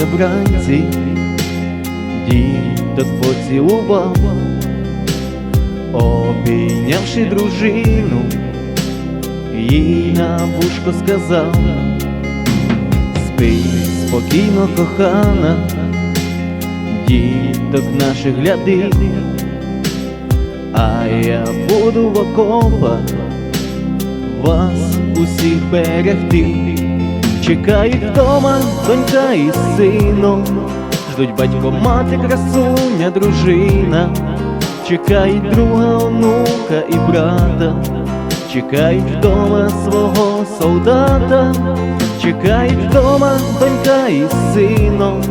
прокинувся вранці, діток поцілував, обійнявши дружину, їй на вушко сказав, спи спокійно, кохана, діток наших гляди, а я буду в окопах вас усіх берегти. Чекають вдома донька і сином, ждуть батько, мати, красуня, дружина, чекають друга онука і брата, чекають вдома свого солдата, чекають вдома донька і сином,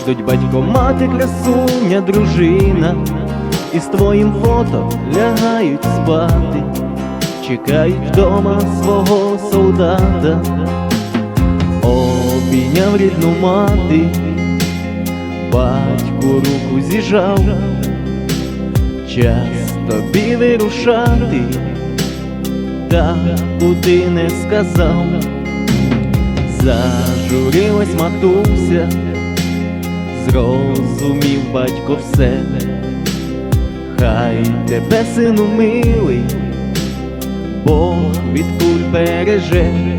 ждуть батько, мати, красуня, дружина, і з твоїм фото лягають спати, чекають вдома свого солдата обійняв рідну мати, батьку руку зіжав, час тобі вирушати, та куди не сказав, зажурилась матуся, зрозумів батько все, хай тебе, сину милий, Бог від куль береже.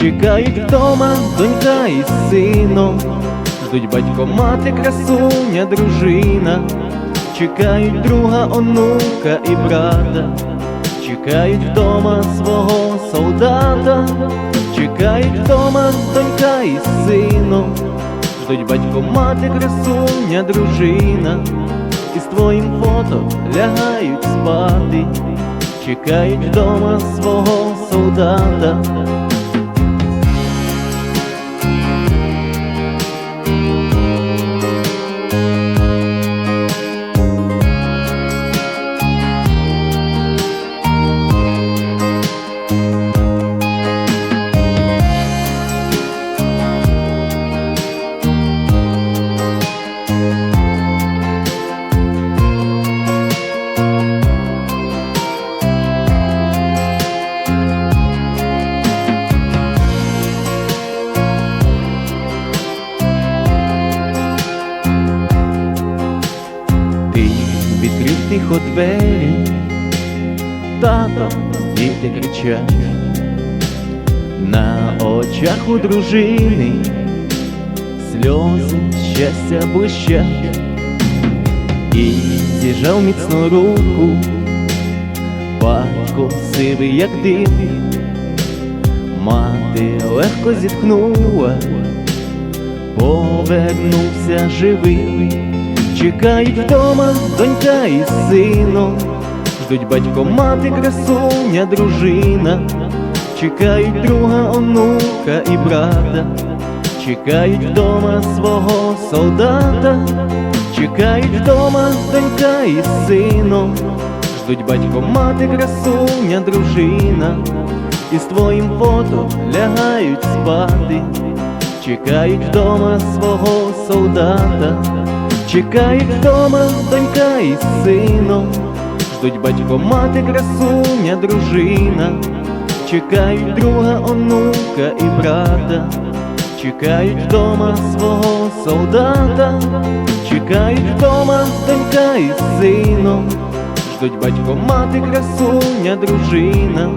Чекають вдома донька і сином, ждуть батько, мати, красуня, дружина, чекають друга онука і брата, чекають вдома свого солдата, чекають вдома донька і сином, ждуть батько, мати, красуня, дружина, і з твоїм фото лягають спати, чекають вдома свого солдата. Тихо двері, тато, діти кричать, на очах у дружини сльози щастя блищать, і зіжав міцну руку, батько сивий, як дим, мати легко зітхнула, повернувся живий. Чекають вдома донька і сином, ждуть батько, мати, красуня, дружина, чекають друга онука і брата, чекають вдома свого солдата, чекають вдома донька і сином, ждуть батько, мати, красуня, дружина, і з твоїм фото лягають спати, чекають вдома свого солдата. Чекають вдома донька і сином, ждуть батько, мати, красуня, дружина, чекають друга онука і брата, чекають вдома свого солдата, чекають вдома донька і сином, ждуть батько, мати, красуня, дружина,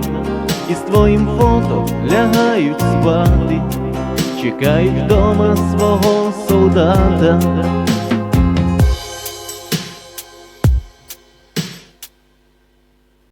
і з твоїм фото лягають спати, чекають вдома свого солдата.